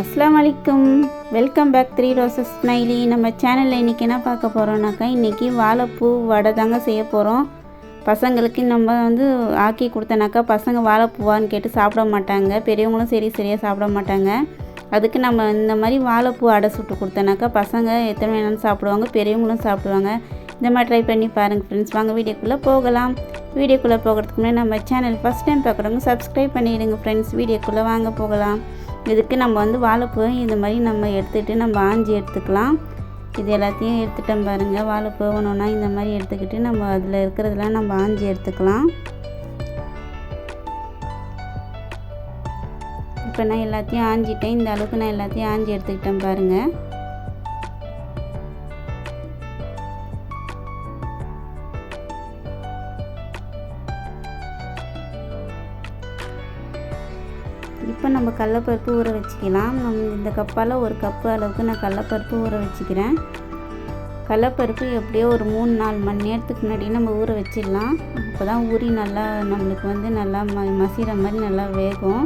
அஸ்லாம் அலைக்கும் welcome back three roses smiley நம்ம சேனலில் இன்றைக்கி என்ன பார்க்க போகிறோம்னாக்கா இன்றைக்கி வாழைப்பூ வடை தாங்க செய்ய போகிறோம் பசங்களுக்கு நம்ம வந்து ஆக்கி கொடுத்தனாக்கா பசங்க வாழைப்பூவான்னு கேட்டு சாப்பிட மாட்டாங்க. பெரியவங்களும் சரி சரியாக சாப்பிட மாட்டாங்க. அதுக்கு நம்ம இந்த மாதிரி வாழைப்பூ அடை சுட்டு கொடுத்தனாக்கா பசங்க எத்தனை வேணாலும் சாப்பிடுவாங்க பெரியவங்களும் சாப்பிடுவாங்க. இந்த மாதிரி ட்ரை பண்ணி பாருங்கள் ஃப்ரெண்ட்ஸ் வாங்க வீடியோக்குள்ளே போகலாம். வீடியோக்குள்ளே போகிறதுக்கு முன்னாடி நம்ம சேனல் ஃபஸ்ட் டைம் பார்க்குறவங்க சப்ஸ்கிரைப் பண்ணிவிடுங்க ஃப்ரெண்ட்ஸ் வீடியோக்குள்ளே வாங்க போகலாம். இதுக்கு நம்ம வந்து வாழைப்பூ இந்த மாதிரி நம்ம எடுத்துகிட்டு நம்ம ஆஞ்சி எடுத்துக்கலாம். இது எல்லாத்தையும் எடுத்துட்டோம் பாருங்கள் வாழைப்பூ வேணும்னா இந்த மாதிரி எடுத்துக்கிட்டு நம்ம அதில் இருக்கிறதெல்லாம் நம்ம ஆஞ்சி எடுத்துக்கலாம். இப்போ நான் எல்லாத்தையும் ஆஞ்சிட்டேன். இந்த அளவுக்கு நான் எல்லாத்தையும் ஆஞ்சி எடுத்துக்கிட்டேன் பாருங்கள் இப்போ நம்ம கடலப்பருப்பு ஊற வச்சுக்கலாம். நம் இந்த கப்பால் ஒரு கப்பு அளவுக்கு நான் கடலப்பருப்பு ஊற வச்சுக்கிறேன். கடலப்பருப்பு எப்படியோ ஒரு மூணு நாலு மணி நேரத்துக்கு முன்னாடி நம்ம ஊற வச்சிடலாம். அப்போ தான் ஊறி நல்லா நம்மளுக்கு வந்து நல்லா ம மசிகிற மாதிரி நல்லா வேகும்.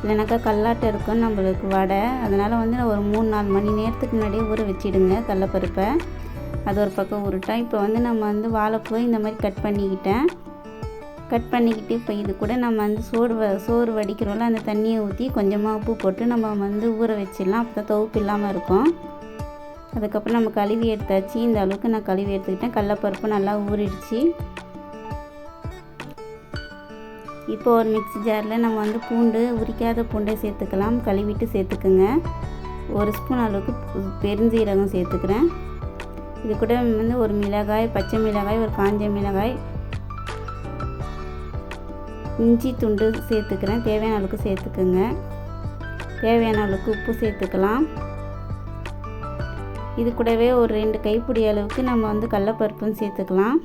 இல்லைனாக்கா கல்லாட்டை இருக்கும் நம்மளுக்கு வடை. அதனால் வந்து ஒரு மூணு நாலு மணி நேரத்துக்கு முன்னாடியே ஊற வச்சிடுங்க கடலப்பருப்பை. அது ஒரு பக்கம் உருட்டா. இப்போ வந்து நம்ம வந்து வாழைப்பூ இந்த மாதிரி கட் பண்ணிக்கிட்டேன். கட் பண்ணிக்கிட்டு இப்போ இது கூட நம்ம வந்து சோறு வ சோறு வடிக்கிறோம்ல அந்த தண்ணியை ஊற்றி கொஞ்சமாக உப்பு போட்டு நம்ம வந்து ஊற வச்சிடலாம். அப்போ தான் தொகுப்பு இல்லாமல் இருக்கும். அதுக்கப்புறம் நம்ம கழுவி எடுத்தாச்சு. இந்த அளவுக்கு நான் கழுவி எடுத்துக்கிட்டேன். கடலப்பருப்பு நல்லா ஊறிடுச்சு. இப்போ ஒரு மிக்ஸி ஜாரில் நம்ம வந்து பூண்டு உரிக்காத பூண்டை சேர்த்துக்கலாம். கழுவிட்டு சேர்த்துக்குங்க. ஒரு ஸ்பூன் அளவுக்கு பெருஞ்சீரகம் சேர்த்துக்கிறேன். இது கூட வந்து ஒரு மிளகாய் பச்சை மிளகாய் ஒரு காஞ்ச மிளகாய் இஞ்சி துண்டு சேர்த்துக்கிறேன். தேவையான அளவுக்கு சேர்த்துக்குங்க. தேவையான அளவுக்கு உப்பு சேர்த்துக்கலாம். இது கூடவே ஒரு ரெண்டு கைப்பிடி அளவுக்கு நம்ம வந்து கடலப்பருப்பும் சேர்த்துக்கலாம்.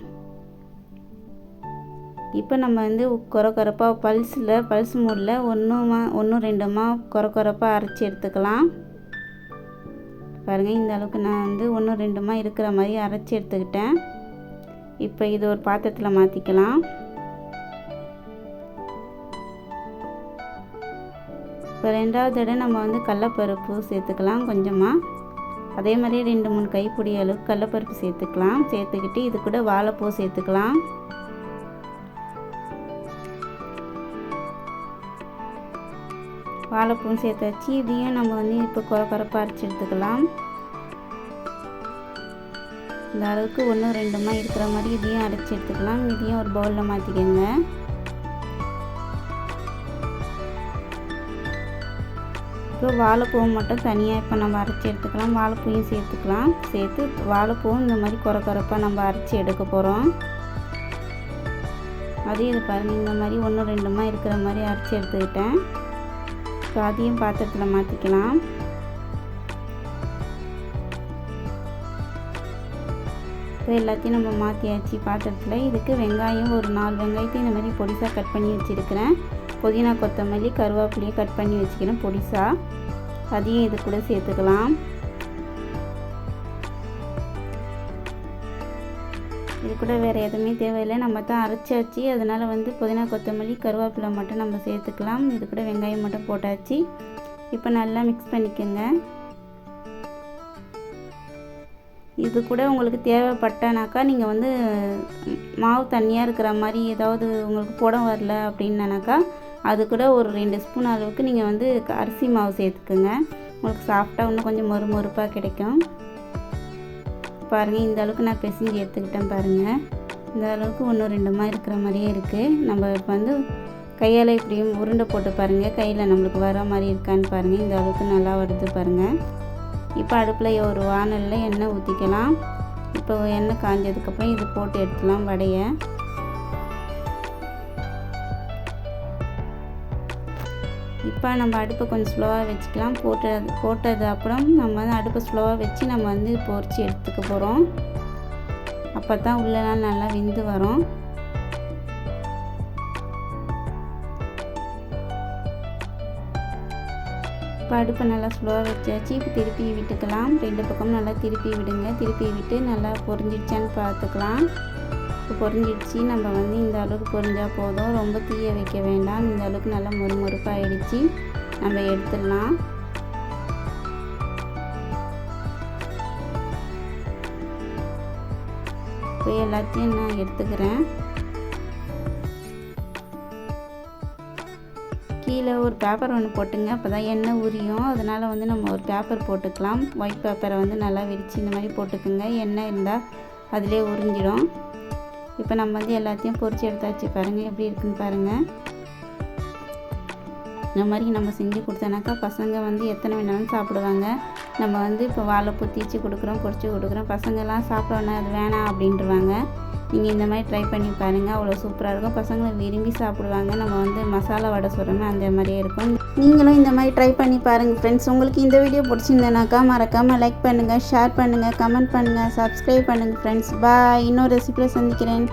இப்போ நம்ம வந்து குறை குறைப்பாக பல்ஸில் பல்ஸ் மூடில் ஒன்றுமா ஒன்றும் ரெண்டுமா குறை குறைப்பாக அரைச்சி எடுத்துக்கலாம். பாருங்கள் இந்த அளவுக்கு நான் வந்து ஒன்று ரெண்டுமா இருக்கிற மாதிரி அரைச்சி எடுத்துக்கிட்டேன். இப்போ இது ஒரு பாத்திரத்தில் மாற்றிக்கலாம் இப்போ ரெண்டாவது தடவை நம்ம வந்து கடலப்பருப்பு சேர்த்துக்கலாம் கொஞ்சமாக அதே மாதிரி ரெண்டு மூணு கைப்பிடி அளவுக்கு கடலப்பருப்பு சேர்த்துக்கலாம். சேர்த்துக்கிட்டு இது கூட வாழைப்பூ சேர்த்துக்கலாம். வாழைப்பூவும் சேர்த்தாச்சு. இதையும் நம்ம வந்து இப்போ குறை குறைப்பாக அரைச்சி எடுத்துக்கலாம். இந்த அளவுக்கு ஒன்று ரெண்டுமா இருக்கிற மாதிரி இதையும் அரைச்சி எடுத்துக்கலாம். இதையும் ஒரு பவுலில் மாற்றிக்கோங்க இப்போ வாழைப்பூவும் மட்டும் தனியாக இப்போ நம்ம அரைச்சி எடுத்துக்கலாம். வாழைப்பூயும் சேர்த்துக்கலாம். சேர்த்து வாழைப்பூவும் இந்த மாதிரி குறை குறைப்பாக நம்ம அரைச்சி எடுக்க போகிறோம் அதையும் இது பாருங்கள் இந்த மாதிரி ஒன்று ரெண்டுமா இருக்கிற மாதிரி அரைச்சி எடுத்துக்கிட்டேன். ஸோ அதையும் பாத்திரத்தில் மாற்றிக்கலாம் இப்போ எல்லாத்தையும் நம்ம மாற்றியாச்சு பாத்திரத்தில். இதுக்கு வெங்காயம் ஒரு நாலு வெங்காயத்தையும் இந்த மாதிரி பொடிசாக கட் பண்ணி வச்சுருக்கிறேன். புதினா கொத்தமல்லி கருவேப்பிலையும் கட் பண்ணி வச்சுக்கணும் பொடிசாக அதையும் இது கூட சேர்த்துக்கலாம். இது கூட வேறு எதுவுமே தேவையில்லை. நம்ம தான் அரைச்சாச்சு அதனால் வந்து புதினா கொத்தமல்லி கருவேப்பிலை மட்டும் நம்ம சேர்த்துக்கலாம். இது கூட வெங்காயம் மட்டும் போட்டாச்சு. இப்போ நல்லா மிக்ஸ் பண்ணிக்கோங்க. இது கூட உங்களுக்கு தேவைப்பட்டனாக்கா நீங்கள் வந்து மாவு தண்ணியாக இருக்கிற மாதிரி ஏதாவது உங்களுக்கு புடம் வரல அப்படின்னாக்கா அது கூட ஒரு ரெண்டு ஸ்பூன் அளவுக்கு நீங்கள் வந்து அரிசி மாவு சேர்த்துக்குங்க. உங்களுக்கு சாஃப்டாக இன்னும் கொஞ்சம் மொறு மொறுப்பாக கிடைக்கும். பாருங்கள் இந்த அளவுக்கு நான் பிசைஞ்சு எடுத்துக்கிட்டேன் பாருங்கள் இந்த அளவுக்கு ஒன்று ரெண்டுமா இருக்கிற மாதிரியே இருக்குது நம்ம இப்போ வந்து கையால் இப்படியும் உருண்டை போட்டு பாருங்கள் கையில் நம்மளுக்கு வர மாதிரி இருக்கான்னு பாருங்கள் இந்த அளவுக்கு நல்லா வருது பாருங்கள் இப்போ அடுப்பில் ஒரு வானலில் எண்ணெய் ஊற்றிக்கலாம் இப்போ எண்ணெய் காஞ்சதுக்கப்புறம் இது போட்டு எடுத்துலாம் வடையை. இப்போ நம்ம அடுப்பை கொஞ்சம் ஸ்லோவாக வச்சுக்கலாம். போட்டது போட்டது அப்புறம் நம்ம வந்து அடுப்பை ஸ்லோவாக வச்சு நம்ம வந்து பொறிச்சு எடுத்துக்க போகிறோம் அப்போ தான் உள்ளெல்லாம் நல்லா விந்து வரும். இப்போ அடுப்பை நல்லா ஸ்லோவாக வச்சாச்சு. இப்போ திருப்பி விட்டுக்கலாம். ரெண்டு பக்கமும் நல்லா திருப்பி விடுங்க. திருப்பி விட்டு நல்லா பொறிஞ்சிடுச்சான்னு பார்த்துக்கலாம். பொரிஞ்சிடுச்சு. நம்ம வந்து இந்த அளவுக்கு பொரிஞ்சால் போதும். ரொம்ப தீய வைக்க வேண்டாம். இந்த அளவுக்கு நல்லா முறுமுறுப்பாக நம்ம எடுத்துடலாம். இப்போ எல்லாத்தையும் நான் எடுத்துக்கிறேன். கீழே ஒரு பேப்பர் ஒன்று போட்டுங்க. அப்போ தான் எண்ணெய் உரியும். அதனால் வந்து நம்ம ஒரு பேப்பர் போட்டுக்கலாம். ஒயிட் பேப்பரை வந்து நல்லா விரித்து இந்த மாதிரி போட்டுக்குங்க. எண்ணெய் இருந்தால் அதிலே உறிஞ்சிடும். இப்போ நம்ம வந்து எல்லாத்தையும் பொறிச்சு எடுத்தாச்சு பாருங்கள் எப்படி இருக்குன்னு பாருங்கள் இந்த மாதிரி நம்ம செஞ்சு கொடுத்தோனாக்கா பசங்க வந்து எத்தனை வேணாலும் சாப்பிடுவாங்க. நம்ம வந்து இப்போ வாழைப்பூ தீச்சு கொடுக்குறோம் பொறிச்சு கொடுக்குறோம். பசங்கள்லாம் சாப்பிடணும் அது வேணாம் அப்படின்ட்டுருவாங்க நீங்கள் இந்த மாதிரி ட்ரை பண்ணி பாருங்கள் அவ்வளோ சூப்பராக இருக்கும். பசங்களை விரும்பி சாப்பிடுவாங்க. நம்ம வந்து மசாலா வடை சொல்கிறோமே அந்த மாதிரியே இருக்கும். நீங்களும் இந்த மாதிரி ட்ரை பண்ணி பாருங்கள் ஃப்ரெண்ட்ஸ் உங்களுக்கு இந்த வீடியோ பிடிச்சிருந்தேனாக்கா மறக்காமல் லைக் பண்ணுங்கள் ஷேர் பண்ணுங்கள் கமெண்ட் பண்ணுங்கள் சப்ஸ்கிரைப் பண்ணுங்கள் ஃப்ரெண்ட்ஸ் பாய் இன்னொரு ரெசிபியில் சந்திக்கிறேன்.